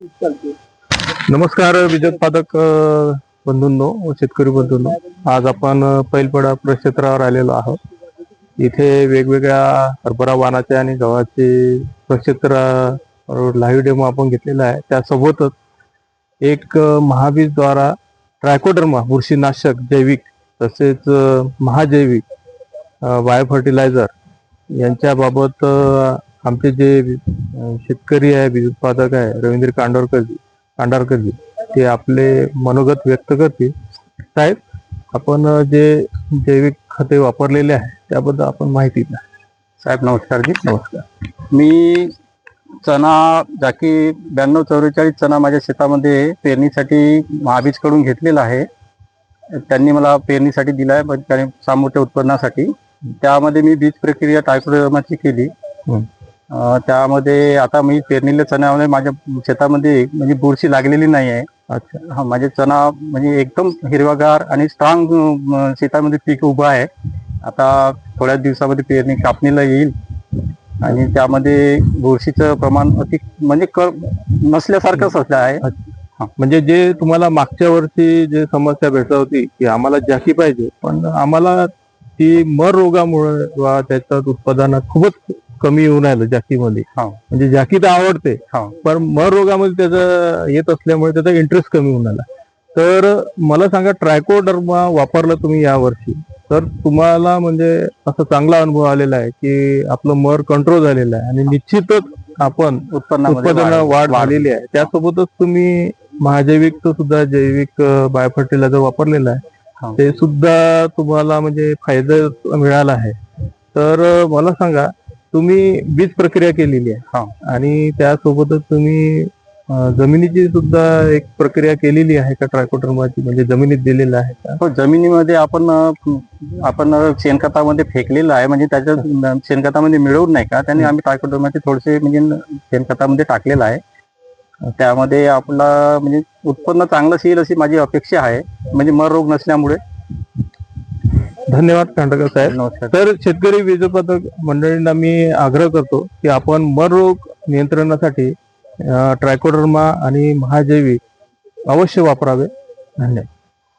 नमस्कार बीज बंधूंनो शेतकरी बंधूंनो. आज आपण पैलपडा प्रक्षेत्रावर आलेलो आहोत. इथे वेगवेगळ्या हरभरा वानाचे आणि गव्हाचे प्रक्षेत्र लाईव्ह डेमो आपण घेतलेला आहे. त्यासोबतच एक अ, महाबीजद्वारा ट्रायकोडर्मा बुरशीनाशक जैविक तसेच महाजैविक बायो फर्टिलायझर यांच्याबाबत आमचे जे शेतकरी आहे बीज उत्पादक आहे रवींद्र कांडोरकरजी कांडारकरजी ते आपले मनोगत व्यक्त करतील. साहेब आपण जे जैविक खते वापरलेले आहे त्याबद्दल आपण माहिती द्या. साहेब नमस्कार जी. नमस्कार. मी चना जाकी ब्याण्णव चौवेचाळीस चना माझ्या शेतामध्ये पेरणीसाठी महाबीजकडून घेतलेला आहे. त्यांनी मला पेरणीसाठी दिला आहे पण त्याने सामोठ्या उत्पन्नासाठी. त्यामध्ये मी बीज प्रक्रिया टायक्रोडर्माची केली. त्यामध्ये आता मी पेरणीला चण्यामध्ये माझ्या शेतामध्ये म्हणजे बुरशी लागलेली नाही आहे. अच्छा. हा माझे चना म्हणजे एकदम हिरवागार आणि स्ट्रॉंग शेतामध्ये पीक उभं आहे. आता थोड्याच दिवसामध्ये पेरणी कापणीला येईल आणि त्यामध्ये बुरशीचं प्रमाण अति म्हणजे क नसल्यासारखंच असलं आहे. म्हणजे जे तुम्हाला मागच्या वर्षी जे समस्या भेटत होती की आम्हाला जाकी पाहिजे पण आम्हाला ती मर रोगामुळे त्याच्यात उत्पादनात खूपच कमी येऊन राहिलं जाकीमध्ये. म्हणजे जाकी तर आवडते. पण मर रोगामध्ये त्याचं येत असल्यामुळे त्याचा इंटरेस्ट कमी होऊन आला तर मला सांगा ट्रायकोडर्मा वापरलं तुम्ही या वर्षी तर तुम्हाला म्हणजे असं चांगला अनुभव आलेला आहे की आपलं मर कंट्रोल झालेलं आहे आणि निश्चितच आपण उत्पादन वाढ- झालेली आहे. त्यासोबतच तुम्ही महाजैविकचं सुद्धा जैविक बायो फर्टिलायझर वापरलेलं आहे. ते सुद्धा तुम्हाला म्हणजे फायदा मिळाला आहे. तर मला सांगा तुम्ही बीज प्रक्रिया केलेली हा. आहे आणि त्यासोबतच तुम्ही जमिनीची सुद्धा एक प्रक्रिया केलेली आहे का ट्रायकोटर्माची? म्हणजे जमिनीत दिलेलं आहे का? हो जमिनीमध्ये आपण आपण शेणखतामध्ये फेकलेलं आहे. म्हणजे त्याच्या शेणखतामध्ये मिळवून नाही का? त्यांनी आम्ही टायकोडर्माचे थोडेसे म्हणजे शेणखतामध्ये टाकलेलं आहे. त्यामध्ये आपला म्हणजे उत्पन्न चांगलंच येईल अशी माझी अपेक्षा आहे. म्हणजे मर रोग नसल्यामुळे. धन्यवाद कांडकर साहेब. नमस्कार. तर शेतकरी वीज उत्पादक मंडळींना मी आग्रह करतो की आपण मर रोग नियंत्रणासाठी ट्रायकोडर्मा आणि महाजैविक अवश्य वापरावे. धन्यवाद.